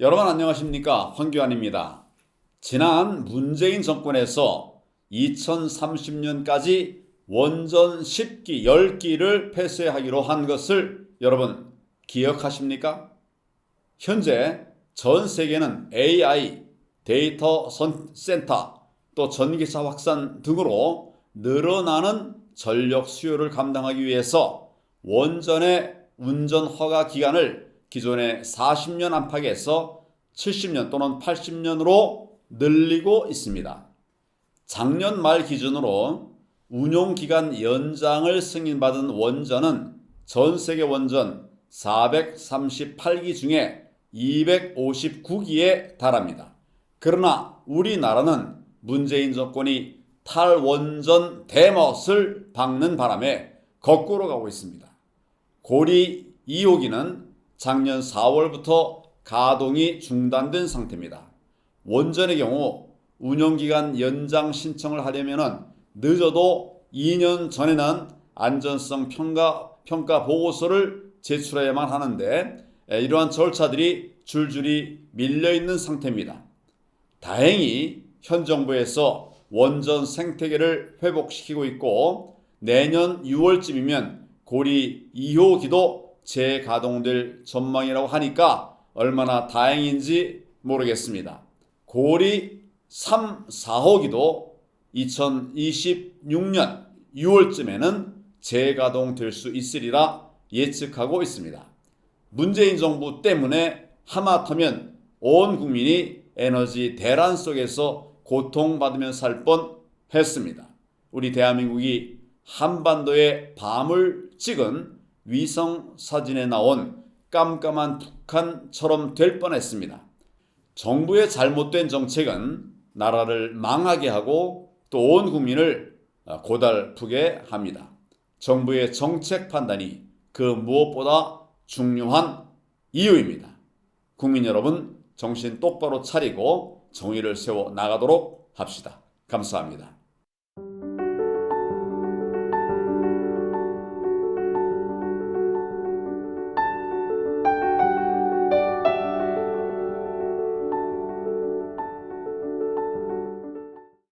여러분 안녕하십니까 황교안입니다. 지난 문재인 정권에서 2030년까지 원전 10기, 10기를 폐쇄하기로 한 것을 여러분 기억하십니까? 현재 전 세계는 AI, 데이터 선- 센터, 또 전기차 확산 등으로 늘어나는 전력 수요를 감당하기 위해서 원전의 운전 허가 기간을 기존의 40년 안팎에서 70년 또는 80년으로 늘리고 있습니다. 작년 말 기준으로 운용 기간 연장을 승인받은 원전은 전 세계 원전 438기 중에 259기에 달합니다. 그러나 우리나라는 문재인 정권이 탈원전 대못을 박는 바람에 거꾸로 가고 있습니다. 고리 2호기는 작년 4월부터 가동이 중단된 상태입니다. 원전의 경우 운영기간 연장 신청을 하려면 늦어도 2년 전에는 안전성 평가, 평가 보고서를 제출해야만 하는데 에, 이러한 절차들이 줄줄이 밀려 있는 상태입니다. 다행히 현 정부에서 원전 생태계를 회복시키고 있고 내년 6월쯤이면 고리 2호기도 재가동될 전망이라고 하니까 얼마나 다행인지 모르겠습니다. 고리 3, 4호기도 2026년 6월쯤에는 재가동될 수 있으리라 예측하고 있습니다. 문재인 정부 때문에 하마터면 온 국민이 에너지 대란 속에서 고통받으며 살 뻔 했습니다. 우리 대한민국이 한반도의 밤을 찍은 위성 사진에 나온 깜깜한 북한처럼 될 뻔했습니다. 정부의 잘못된 정책은 나라를 망하게 하고 또 온 국민을 고달프게 합니다. 정부의 정책 판단이 그 무엇보다 중요한 이유입니다. 국민 여러분, 정신 똑바로 차리고 정의를 세워 나가도록 합시다. 감사합니다.